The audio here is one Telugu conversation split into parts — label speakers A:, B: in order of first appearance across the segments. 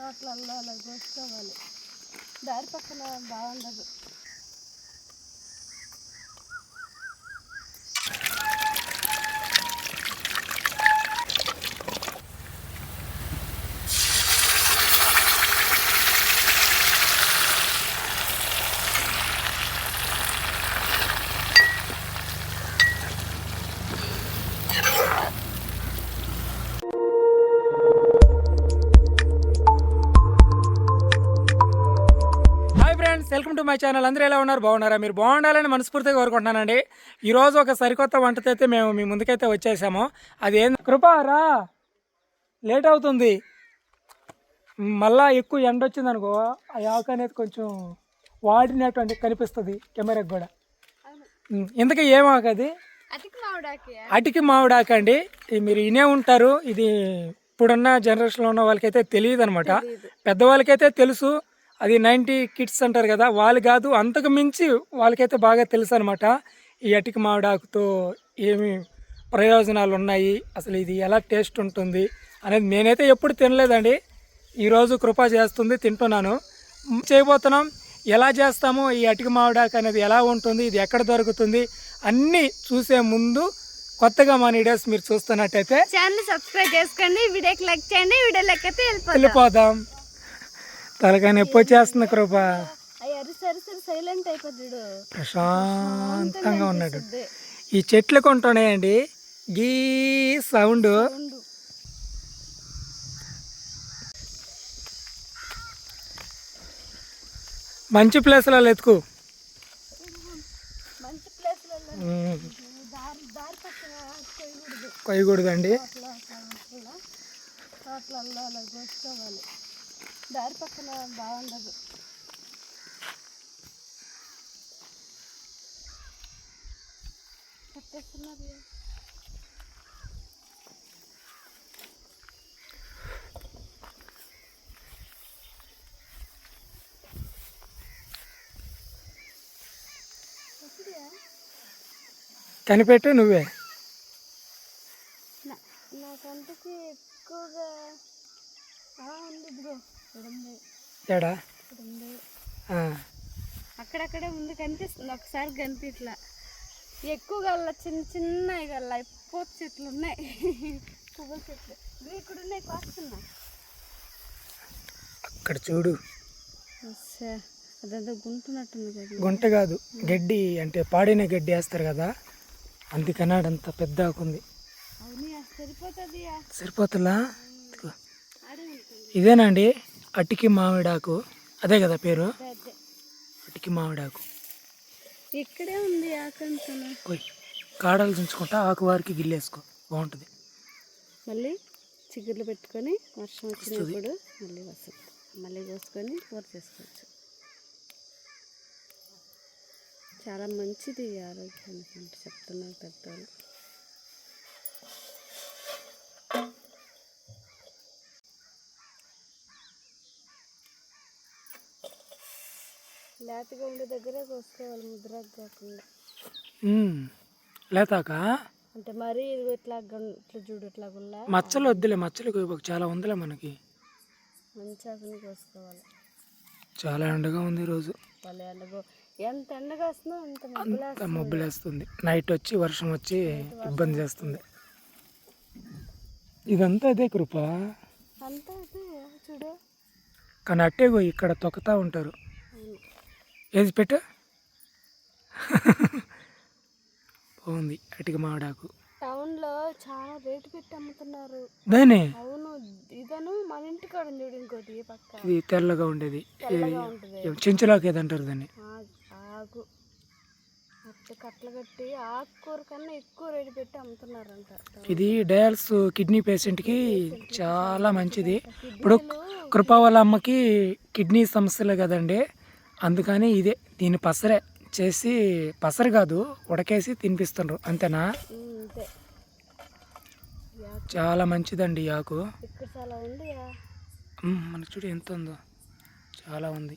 A: తోటలలో అలా కోసుకోవాలి దారి పక్కన బాగుండదు.
B: Friends welcome to my channel. అందరూ ఎలా ఉన్నారు? బాగున్నారా? మీరు బాగుండాలని మనస్ఫూర్తిగా కోరుకుంటున్నానండి. ఈ రోజు ఒక సరికొత్త వంటతో అయితే మేము మీ ముందుకైతే వచ్చేసాము. అది ఏం కృపారా లేట్ అవుతుంది. మళ్ళా ఎక్కువ ఎండ వచ్చింది అనుకో ఆ ఆకు అనేది కొంచెం వాడినటువంటి కనిపిస్తుంది కెమెరాకి కూడా. ఇంతకీ ఏం ఆకు అది?
A: అతికి మామిడాకి.
B: అటికి మామిడాకు అండి. మీరు ఇనే ఉంటారు. ఇది ఇప్పుడున్న జనరేషన్లో ఉన్న వాళ్ళకైతే తెలియదు అనమాట పెద్దవాళ్ళకైతే తెలుసు. అది నైంటీ కిడ్స్ అంటారు కదా వాళ్ళు కాదు అంతకు మించి వాళ్ళకైతే బాగా తెలుసు అనమాట ఈ అటికి మామిడాకుతో ఏమి ప్రయోజనాలు ఉన్నాయి అసలు ఇది ఎలా టేస్ట్ ఉంటుంది అనేది నేనైతే ఎప్పుడు తినలేదండి. ఈరోజు కృప చేస్తుంది తింటున్నాను. చేయబోతున్నాం ఎలా చేస్తామో ఈ అటికి మామిడాకు అనేది ఎలా ఉంటుంది ఇది ఎక్కడ దొరుకుతుంది అన్నీ చూసే ముందు కొత్తగా మా వీడియోస్ మీరు చూస్తున్నట్టయితే
A: ఛానల్ సబ్స్క్రైబ్ చేసుకోండి వీడియోకి లైక్ చేయండి వీడియో లెక్క అయితే వెళ్ళిపోతాం.
B: వెళ్ళిపోదాం. తలకాయ నొప్పి వచ్చేస్తుంది కృప.
A: సైలెంట్ అయిపోతాడు
B: ప్రశాంతంగా ఉన్నాడు. ఈ చెట్లు కొంటున్నాయండి. గీ సౌండ్. మంచి ప్లేస్లలో ఎత్తుకు. కొయ్యకూడదండి.
A: దారి పక్కన బాగుండదు. కట్టేస్తున్నారు
B: కనిపెట్టు నువ్వే.
A: నా- నా కంటికి ఎక్కువగా ఉంది ఉంది ఉంది
B: ఆ,
A: అక్కడక్కడే ఉంది కనిపిస్తుంది. ఒకసారి కనిపించలా ఎక్కువగా చిన్న చిన్న గల్లా పూత చెట్లు ఉన్నాయి. పువ్వుల చెట్లు. ఇక్కడ ఉన్నాయి కాస్తున్నాయి
B: అక్కడ చూడు.
A: అదేదో గుంటున్నట్టుంది కదా.
B: గుంట కాదు గడ్డి అంటే పాడిన గడ్డి వేస్తారు కదా అందుకన్నాడు అంత పెద్ద ఆకుంది
A: అవును సరిపోతుంది
B: సరిపోతుందా ఇదేనండి అటికి మామిడాకు. అదే కదా పేరు. అటికి మామిడాకు.
A: ఇక్కడే ఉంది
B: కాడలు చుంచుకుంటా ఆకు వారికి గిల్లేసుకో. బాగుంటుంది.
A: మళ్ళీ చిగుర్లు పెట్టుకొని వర్షం వచ్చినప్పుడు మళ్ళీ వస్తుంది. మళ్ళీ కోసుకొని కూర చేసుకోవచ్చు. చాలా మంచిది ఆరోగ్యానికి అంటే చెప్తున్నారు పెద్దవాళ్ళు లేతగా ఉండే దగ్గరే కోసుకోవాలి ముద్రకు కాకుండా.
B: లేతాక?
A: అంటే మరీ ఇది ఇట్లా ఇట్లా చూడు ఇట్లా గుల్లా
B: మచ్చలు వద్దులే మచ్చలు. చాలా ఉందిలే మనకి.
A: మంచి ఆకుని కోసుకోవాలి
B: చాలా ఎండగా ఉంది ఈరోజు.
A: ఎంత ఎండగా వస్తుందో అంత మబ్బులా
B: అంత మబ్బులేస్తుంది. నైట్ వచ్చి వర్షం వచ్చి ఇబ్బంది చేస్తుంది. ఇదంతా అదే కృప.
A: అంతా అదే చూడు.
B: కానీ అట్టే ఇక్కడ తొక్కుతా ఉంటారు. ఏది పెట్టు? బాగుంది. అటికి మామిడాకు
A: టౌన్లో చాలా రేటు పెట్టి అమ్ముతున్నారు.
B: దాని
A: అవును ఇదను మన ఇంటికాడ ఉంది చూడు ఇంకోటి పక్క.
B: ఇది తెల్లగా ఉండేది. చెంచులాకు ఏదంటారు దాన్ని?
A: అట్లా కట్టలు కట్టి ఆకుకూర కన్నా ఎక్కువ రేటు పెట్టి అమ్ముతున్నారంట
B: ఇది డయాల్స్ కిడ్నీ పేషెంట్కి చాలా మంచిది. ఇప్పుడు కృప వాళ్ళ అమ్మకి కిడ్నీ సమస్యలే కదండి. అందుకని ఇదే దీని పసరే చేసి పసరు కాదు ఉడకేసి తినిపిస్తుండ్రు. అంతేనా? చాలా మంచిదండి ఆకు మనకు చూడు ఎంత ఉందో. చాలా ఉంది.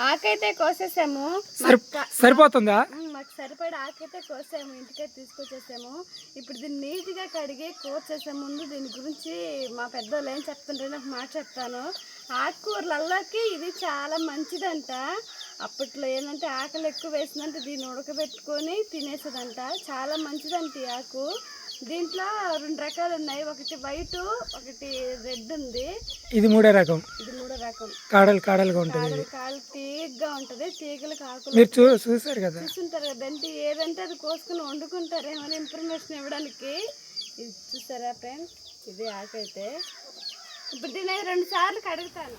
A: ఆకైతే కోసేసాము.
B: సరి సరిపోతుందా?
A: మాకు సరిపడా ఆకైతే కోసాము ఇంటికే తీసుకొచ్చేసాము. ఇప్పుడు దీన్ని నీట్గా కడిగి కోసేసే ముందు దీని గురించి మా పెద్దోళ్ళు ఏం చెప్తుంటే నాకు మాట చెప్తాను. ఆకుకూరలల్లోకి ఇది చాలా మంచిదంట. అప్పట్లో ఏంటంటే ఆకలి ఎక్కువ వేసిందంటే దీన్ని ఉడకబెట్టుకొని తినేసేదంట. చాలా మంచిదంట ఈ ఆకు. దీంట్లో రెండు రకాలు ఉన్నాయి. ఒకటి వైట్ ఒకటి రెడ్ ఉంది.
B: ఇది మూడే రకం.
A: ఇది రకం.
B: కాడలు కాడలుగా ఉంటుంది
A: కాడలు కాలు తీగగా ఉంటది తీగలకు ఆకులు
B: మీరు చూ చూసారు కదా?
A: ఏదంటే అది కోసుకుని వండుకుంటారు. ఏమైనా ఇన్ఫర్మేషన్ ఇవ్వడానికి. ఇది చూసారా ఫ్రెండ్స్? ఇది ఆకైతే. ఇప్పుడు దీన్ని రెండు సార్లు కడుగుతాను.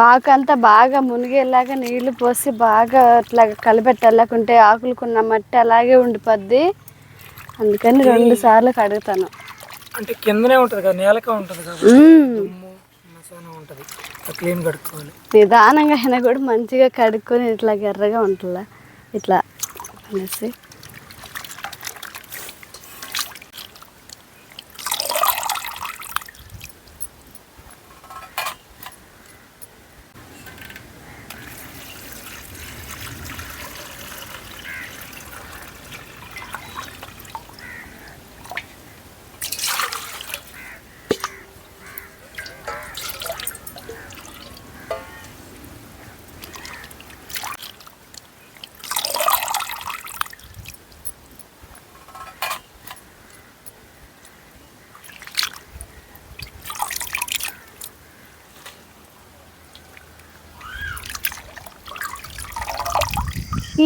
A: బాగా అంతా బాగా మునిగేలాగా నీళ్ళు పోసి బాగా అట్లా కలిపెట్టాలి లేకుంటే ఆకులకున్న మట్టి అలాగే ఉండిపోద్ది. అందుకని రెండు సార్లు కడుగుతాను.
B: అంటే కిందనే ఉంటుంది కదా నేలకే ఉంటుంది ఉంటుంది. క్లీన్ కడుక్కోవాలి.
A: నిదానంగా అయినా కూడా మంచిగా కడుక్కొని ఇట్లా ఎర్రగా ఉంటుందా? ఇట్లా అనేసి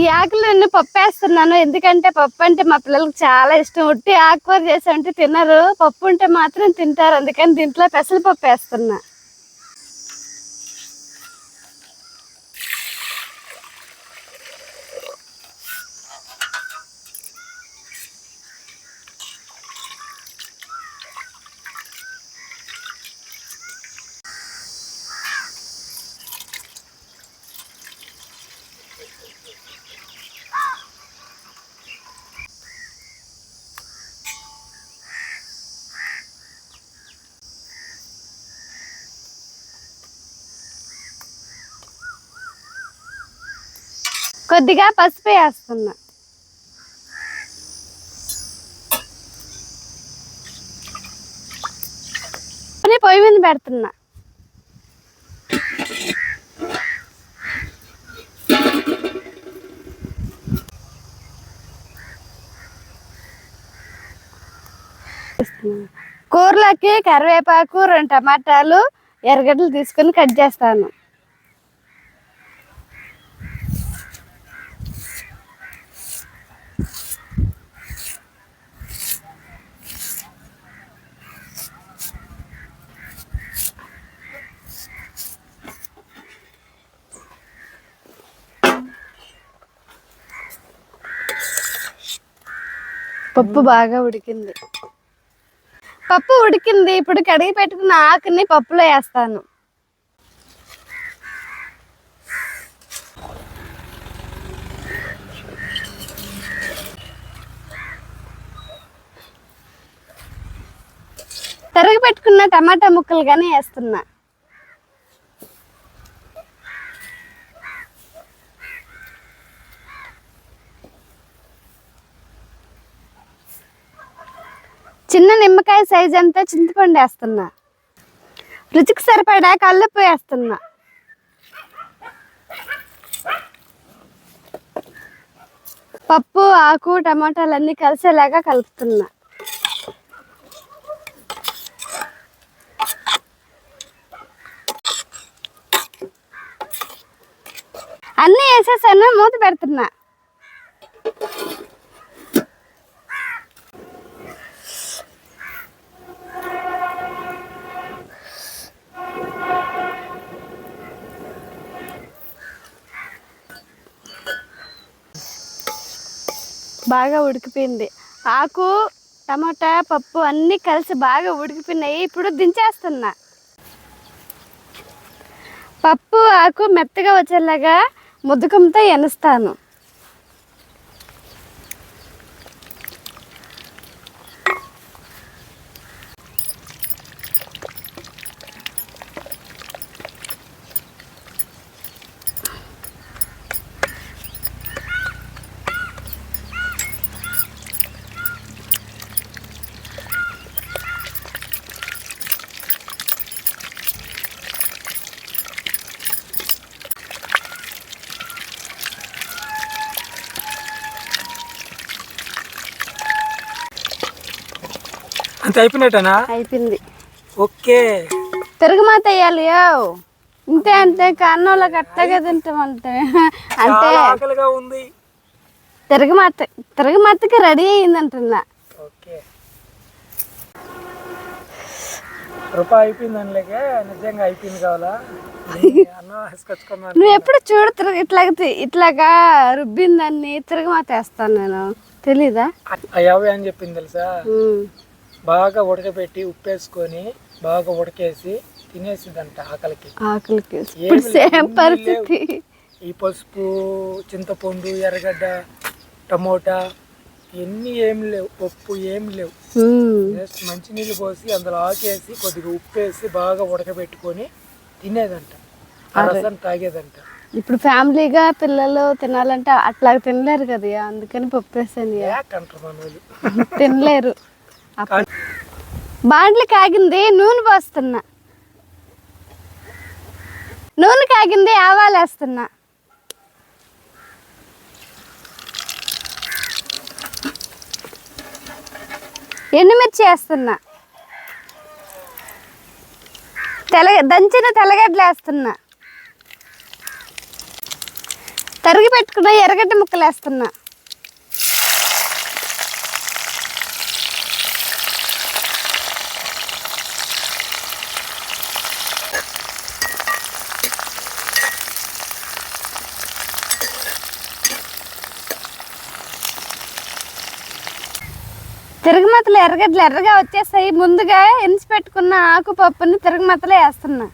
A: ఈ ఆకులన్నీ పప్పు వేస్తున్నాను ఎందుకంటే పప్పు అంటే మా పిల్లలకు చాలా ఇష్టం. ఉట్టి ఆకుకూర చేసామంటే తినరు. పప్పు ఉంటే మాత్రం తింటారు. అందుకని దీంట్లో పెసరపప్పు వేస్తున్నా. కొద్దిగా పసుపు వేస్తున్నా. పొయ్యి మీద పెడుతున్నా. కూరలోకి కరివేపాకు రెండు టమాటాలు ఎర్రగడ్డలు తీసుకొని కట్ చేస్తాను. పప్పు బాగా ఉడికింది. పప్పు ఉడికింది ఇప్పుడు కడిగి పెట్టుకున్న ఆకుని పప్పులో వేస్తాను. తరిగి పెట్టుకున్న టమాటా ముక్కలు కానీ వేస్తున్నా చిన్న నిమ్మకాయ సైజ్ అంతా చింతపండు వేస్తున్నా. రుచికి సరిపడా కల్లుప్పు వేస్తున్నా. పప్పు ఆకు టమాటాలు అన్నీ కలిసేలాగా కలుపుతున్నా. అన్నీ వేసేసాను మూత పెడుతున్నా. బాగా ఉడికిపోయింది. ఆకు టమాటా పప్పు అన్నీ కలిసి బాగా ఉడికిపోయినాయి. ఇప్పుడు దించేస్తున్నా. పప్పు ఆకు మెత్తగా వచ్చేలాగా ముద్దకంతో ఎనుస్తాను.
B: అంత అయిపోయినట్టేనా?
A: అయిపోయింది.
B: ఓకే.
A: తిరగమాత వేయాలి. ఇంతే అంతే కన్నోళ్ళకి అట్టగా తింటామంటే. అంటే
B: చాలా ఆకలిగా ఉంది.
A: తిరగమాత తిరగమాతకి రెడీ అయింది అంటున్నా
B: ఓకే. రూపాయి అయిపోయింది నిజంగా అయిపోయింది కావాలా?
A: నువ్వు ఎప్పుడు చూడు తిరగ ఇట్లాగ రుబ్బిందాన్ని తిరగమాత వేస్తాను నేను. తెలీదా?
B: అయ్యావి అని చెప్పింది తెలుసా. బాగా ఉడకబెట్టి ఉప్పేసుకొని బాగా ఉడకేసి తినేసిదంట ఆకలికి.
A: ఆకలికి. ఇప్పుడు సేమ్ పరిస్థితి.
B: ఈ పసుపు చింతపండు ఎర్రగడ్డ టమోటా ఇవన్నీ ఏం లేవు పప్పు ఏం లేవు. జస్ట్ మంచినీళ్ళు పోసి అందులో ఆకేసి కొద్దిగా ఉప్పేసి బాగా ఉడకబెట్టుకొని తినేదంట. ఆ రసం తాగేదంట.
A: ఇప్పుడు ఫ్యామిలీగా పిల్లలు తినాలంటే అట్లా తినలేరు కదా అందుకని పప్పు వేసాను తినలేరు. బాండ్లు కాగింది నూనె పోస్తున్నా. నూనె కాగింది ఆవాలు వేస్తున్నా. ఎండుమిర్చి వేస్తున్నా. తెల దంచిన తెల్లగడ్డలు వేస్తున్నా. తరిగి పెట్టుకున్న ఎర్రగడ్డ ముక్కలు వేస్తున్నా. తిరగమతలు ఎర్రగడ్డలు ఎర్రగా వచ్చేసాయి. ముందుగా ఎంచి పెట్టుకున్న ఆకు పప్పుని తిరగమతలో వేస్తున్నా.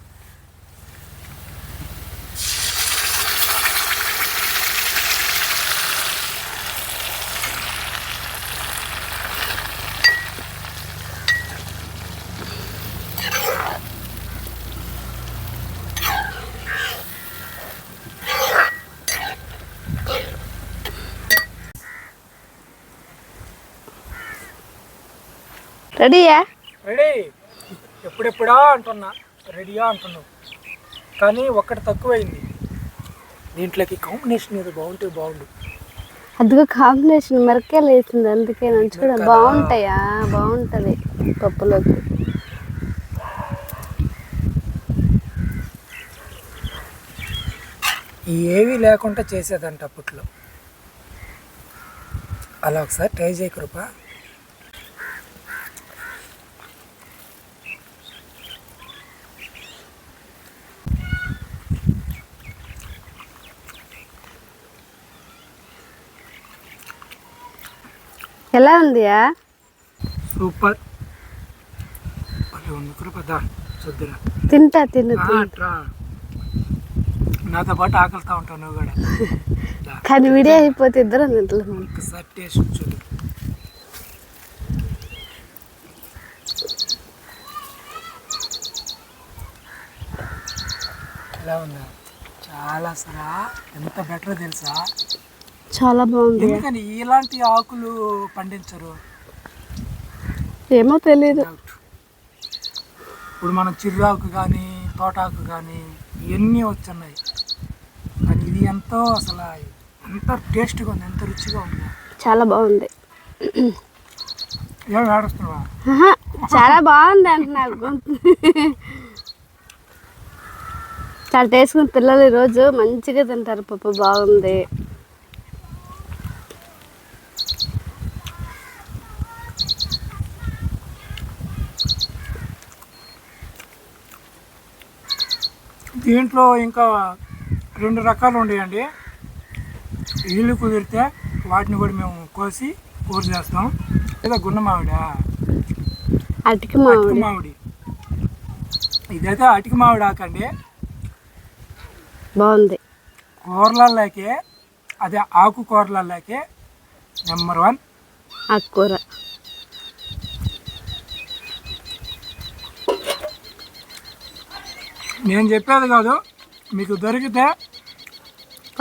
A: రెడీయా?
B: రెడీ. ఎప్పుడెప్పుడా అంటున్నా. రెడీయా అంటున్నావు. కానీ ఒక్కటి తక్కువైంది. దీంట్లోకి కాంబినేషన్ ఏదో బాగుంటే బాగుండు.
A: అదిగో కాంబినేషన్ మిరకాయలు వేసింది అందుకే నేను చూడ బాగుంటాయా? బాగుంటది పప్పులోకి.
B: ఏవి లేకుండా చేసేదంట అప్పట్లో. అలా ఒకసారి ట్రై చేయ కృప.
A: ఎలా ఉందియా?
B: సూపర్. ఉంది కృప దా చూద్దురా
A: తింటా తిను
B: నాతో పాటు ఆకలితో ఉంటావు నువ్వు కూడా.
A: కానీ విడియో అయిపోతే ఇద్దరం తింటలేము.
B: ఒకసారి టేస్ట్ చూడు. ఎలా ఉందా? చాలా అసలు ఎంత బెటర్ తెలుసా?
A: చాలా బాగుంది.
B: ఎందుకని ఇలాంటి ఆకులు పండించరు?
A: ఏమో తెలీదు.
B: డౌట్ ఇప్పుడు మనం చిర్రాకు కానీ తోటాకు కానీ ఇవన్నీ వచ్చున్నాయి. కానీ ఇది ఎంతో అసలు ఎంత టేస్ట్గా ఉంది ఎంత రుచిగా ఉంది.
A: చాలా బాగుంది.
B: ఏం ఆడుస్తున్నావా?
A: చాలా బాగుంది అంటున్నా గొంతు చాలా టేస్ట్గా పిల్లలు ఈరోజు మంచిగా తింటారు. పప్పు బాగుంది.
B: దీంట్లో ఇంకా రెండు రకాలు ఉండేయండి. వీళ్ళు కుదిరితే వాటిని కూడా మేము కోసి కూర చేస్తాం. ఏదో గున్న మామిడా.
A: అటికి మామిడి.
B: అటికి మామిడి. ఇదైతే అటికి మామిడి ఆకండి.
A: బాగుంది.
B: కూరలలోకి అదే ఆకు కూరలలోకి నెంబర్ వన్.
A: ఆకుకూర
B: నేను చెప్పేది కాదు. మీకు దొరికితే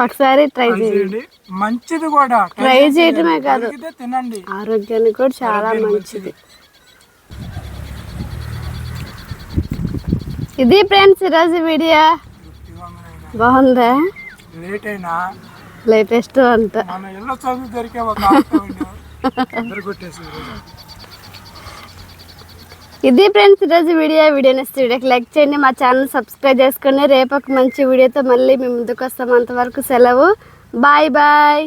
A: ఒకసారి ట్రై చేయండి.
B: మంచిది కూడా.
A: ట్రై చేయటమే కాదు.
B: తినండి.
A: ఆరోగ్యానికి కూడా చాలా మంచిది. ఇది ఫ్రెండ్స్ ఈరోజు వీడియో బాగుందా?
B: లేట్ అయినా.
A: లేటెస్ట్ అంట
B: మన ఇళ్ళ చదువు దొరికే ఒక ఆకు ఉండు. అందరు కొట్టేసి
A: ఇది ఫ్రెండ్స్ ఈరోజు వీడియో. వీడియో నెక్స్ట్ వీడియోకి లైక్ చేయండి. మా ఛానల్ సబ్స్క్రైబ్ చేసుకుని రేపు ఒక మంచి వీడియోతో మళ్ళీ మేము ముందుకు వస్తాం. అంతవరకు సెలవు. Bye bye.